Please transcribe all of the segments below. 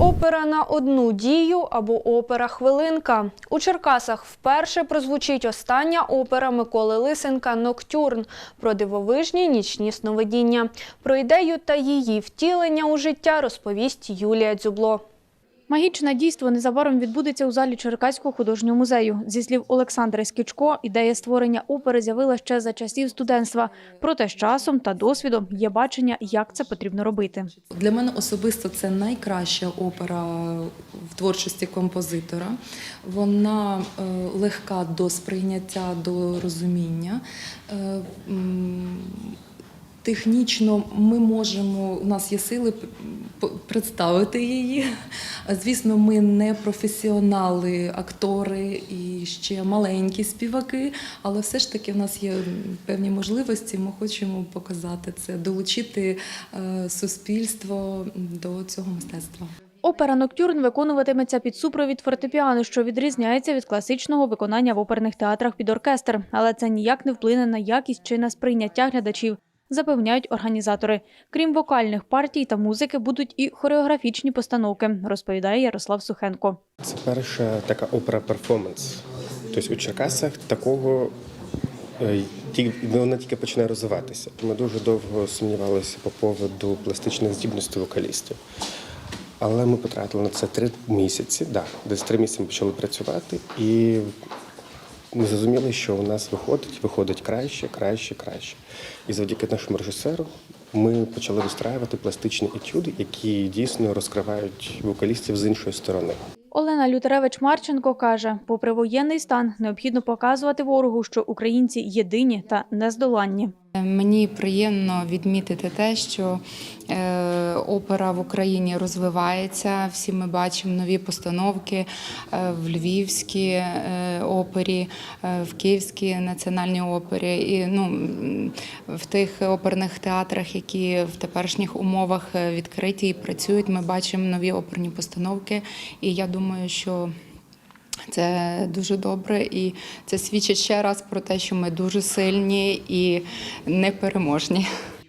Опера на одну дію або опера хвилинка. У Черкасах вперше прозвучить остання опера Миколи Лисенка Ноктюрн про дивовижні нічні сновидіння. Про ідею та її втілення у життя розповість Юлія Дзюбло. Магічне дійство незабаром відбудеться у залі Черкаського художнього музею. Зі слів Олександра Скічко, ідея створення опери з'явилася ще за часів студентства. Проте з часом та досвідом є бачення, як це потрібно робити. Для мене особисто це найкраща опера в творчості композитора. Вона е, легка до сприйняття, до розуміння. Е, Технічно ми можемо, у нас є сили представити її. Звісно, ми не професіонали, актори і ще маленькі співаки, але все ж таки в нас є певні можливості. Ми хочемо показати це, долучити е, суспільство до цього мистецтва. Опера Ноктюрн виконуватиметься під супровід фортепіано, що відрізняється від класичного виконання в оперних театрах під оркестр. Але це ніяк не вплине на якість чи на сприйняття глядачів. Запевняють організатори. Крім вокальних партій та музики, будуть і хореографічні постановки, розповідає Ярослав Сухенко. Це перша така опера-перформанс. Тобто у Черкасах такого е, вона тільки починає розвиватися. Ми дуже довго сумнівалися по поводу пластичних здібностей вокалістів. Але ми потратили на це три місяці. Да, десь три місяці ми почали працювати, і ми зрозуміли, що у нас виходить, виходить краще, краще, краще. І завдяки нашому режисеру ми почали вистраювати пластичні етюди, які дійсно розкривають вокалістів з іншої сторони. Олена Лютеревич Марченко каже: попри воєнний стан, необхідно показувати ворогу, що українці єдині та нездоланні. Мені приємно відмітити те, що е, опера в Україні розвивається. Всі ми бачимо нові постановки е, в Львівській е, опері, е, в Київській національній опері і ну, в тих оперних театрах, які в теперішніх умовах відкриті і працюють. Ми бачимо нові оперні постановки. І я думаю, що це дуже добре, і це свідчить ще раз про те, що ми дуже сильні і непереможні.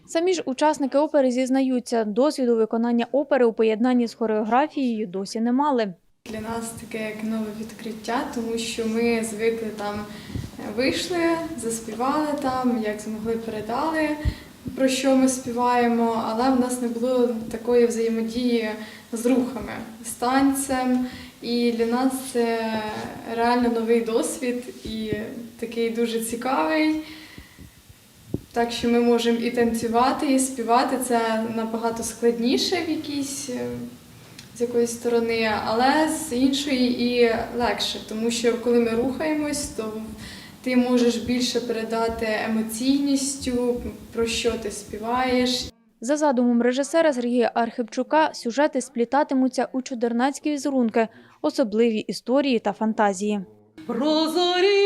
Самі ж учасники опери зізнаються, досвіду виконання опери у поєднанні з хореографією досі не мали. Для нас таке як нове відкриття, тому що ми звикли там е, вийшли, заспівали там, як змогли передали, про що ми співаємо, але в нас не було такої взаємодії з рухами, з танцем. І для нас це реально новий досвід і такий дуже цікавий. Так що ми можемо і танцювати, і співати. Це набагато складніше в якійсь е, з якоїсь сторони, але з іншої і легше, тому що коли ми рухаємось, то ти можеш більше передати емоційністю, про що ти співаєш. За задумом режисера Сергія Архипчука, сюжети сплітатимуться у чудернацькі візерунки, особливі історії та фантазії. Прозорі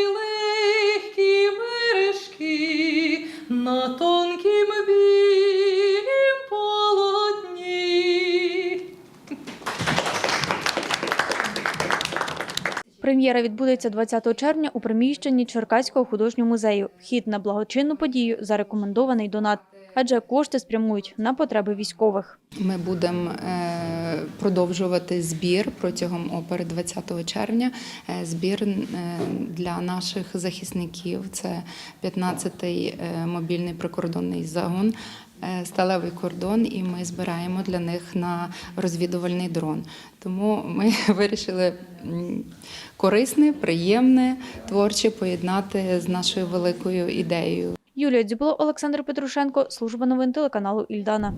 на тонкім білім полотні. Прем'єра відбудеться 20 червня у приміщенні Черкаського художнього музею. Вхід на благочинну подію зарекомендований донат, адже кошти спрямують на потреби військових. Ми будемо е, продовжувати збір протягом опери 20 червня. Е, Збір е, для наших захисників. Це 15-й е, мобільний прикордонний загон. Сталевий кордон, і ми збираємо для них на розвідувальний дрон. Тому ми вирішили корисне, приємне, творче поєднати з нашою великою ідеєю. Юлія Дзюбло, Олександр Петрушенко, служба новин телеканалу Ільдана.